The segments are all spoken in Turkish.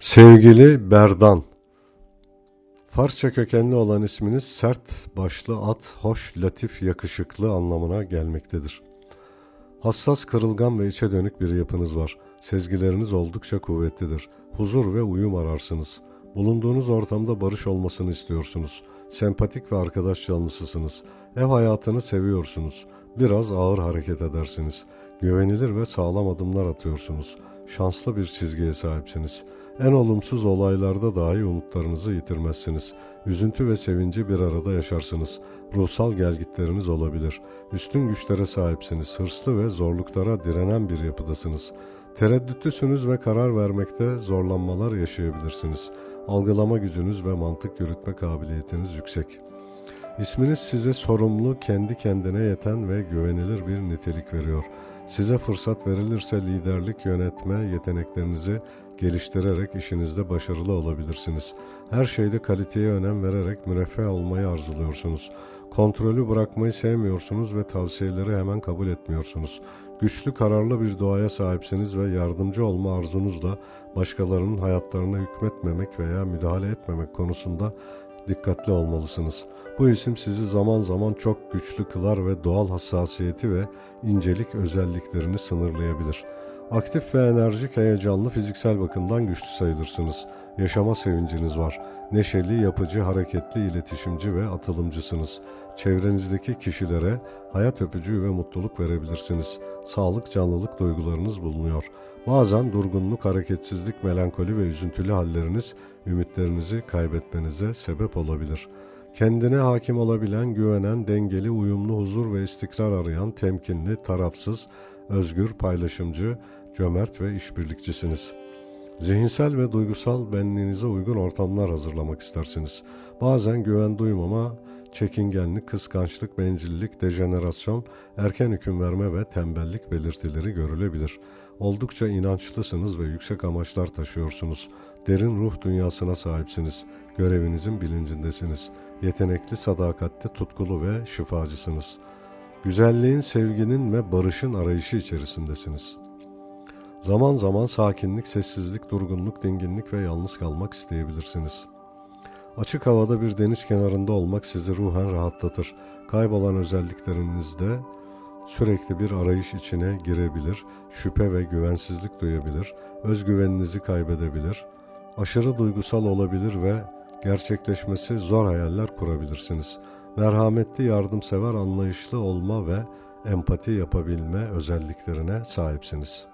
Sevgili Berdan, Farsça kökenli olan isminiz sert, başlı at, hoş, latif, yakışıklı anlamına gelmektedir. Hassas, kırılgan ve içe dönük bir yapınız var. Sezgileriniz oldukça kuvvetlidir. Huzur ve uyum ararsınız. Bulunduğunuz ortamda barış olmasını istiyorsunuz. Sempatik ve arkadaş canlısısınız. Ev hayatını seviyorsunuz. Biraz ağır hareket edersiniz. Güvenilir ve sağlam adımlar atıyorsunuz. Şanslı bir çizgiye sahipsiniz. En olumsuz olaylarda dahi umutlarınızı yitirmezsiniz. Üzüntü ve sevinci bir arada yaşarsınız. Ruhsal gelgitleriniz olabilir. Üstün güçlere sahipsiniz. Hırslı ve zorluklara direnen bir yapıdasınız. Tereddütlüsünüz ve karar vermekte zorlanmalar yaşayabilirsiniz. Algılama gücünüz ve mantık yürütme kabiliyetiniz yüksek. İsminiz size sorumlu, kendi kendine yeten ve güvenilir bir nitelik veriyor. Size fırsat verilirse liderlik, yönetme yeteneklerinizi geliştirerek işinizde başarılı olabilirsiniz. Her şeyde kaliteye önem vererek müreffeh olmayı arzuluyorsunuz. Kontrolü bırakmayı sevmiyorsunuz ve tavsiyeleri hemen kabul etmiyorsunuz. Güçlü, kararlı bir doğaya sahipsiniz ve yardımcı olma arzunuzla başkalarının hayatlarına hükmetmemek veya müdahale etmemek konusunda dikkatli olmalısınız. Bu isim sizi zaman zaman çok güçlü kılar ve doğal hassasiyeti ve incelik özelliklerini sınırlayabilir. Aktif ve enerjik, heyecanlı, fiziksel bakımdan güçlü sayılırsınız. Yaşama sevinciniz var. Neşeli, yapıcı, hareketli, iletişimci ve atılımcısınız. Çevrenizdeki kişilere hayat öpücüğü ve mutluluk verebilirsiniz. Sağlık, canlılık duygularınız bulunuyor. Bazen durgunluk, hareketsizlik, melankoli ve üzüntülü halleriniz ümitlerinizi kaybetmenize sebep olabilir. Kendine hakim olabilen, güvenen, dengeli, uyumlu, huzur ve istikrar arayan, temkinli, tarafsız, özgür, paylaşımcı, cömert ve işbirlikçisiniz. Zihinsel ve duygusal benliğinize uygun ortamlar hazırlamak istersiniz. Bazen güven duymama, çekingenlik, kıskançlık, bencillik, dejenerasyon, erken hüküm verme ve tembellik belirtileri görülebilir. Oldukça inançlısınız ve yüksek amaçlar taşıyorsunuz. Derin ruh dünyasına sahipsiniz. Görevinizin bilincindesiniz. Yetenekli, sadakatli, tutkulu ve şifacısınız. Güzelliğin, sevginin ve barışın arayışı içerisindesiniz. Zaman zaman sakinlik, sessizlik, durgunluk, dinginlik ve yalnız kalmak isteyebilirsiniz. Açık havada bir deniz kenarında olmak sizi ruhen rahatlatır. Kaybolan özelliklerinizde sürekli bir arayış içine girebilir, şüphe ve güvensizlik duyabilir, özgüveninizi kaybedebilir, aşırı duygusal olabilir ve gerçekleşmesi zor hayaller kurabilirsiniz. Merhametli, yardımsever, anlayışlı olma ve empati yapabilme özelliklerine sahipsiniz.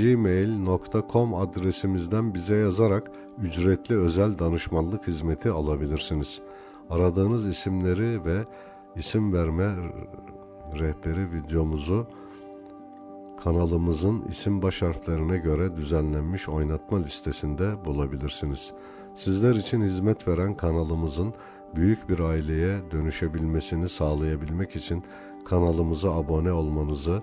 gmail.com adresimizden bize yazarak ücretli özel danışmanlık hizmeti alabilirsiniz. Aradığınız isimleri ve isim verme rehberi videomuzu kanalımızın isim baş harflerine göre düzenlenmiş oynatma listesinde bulabilirsiniz. Sizler için hizmet veren kanalımızın büyük bir aileye dönüşebilmesini sağlayabilmek için kanalımıza abone olmanızı,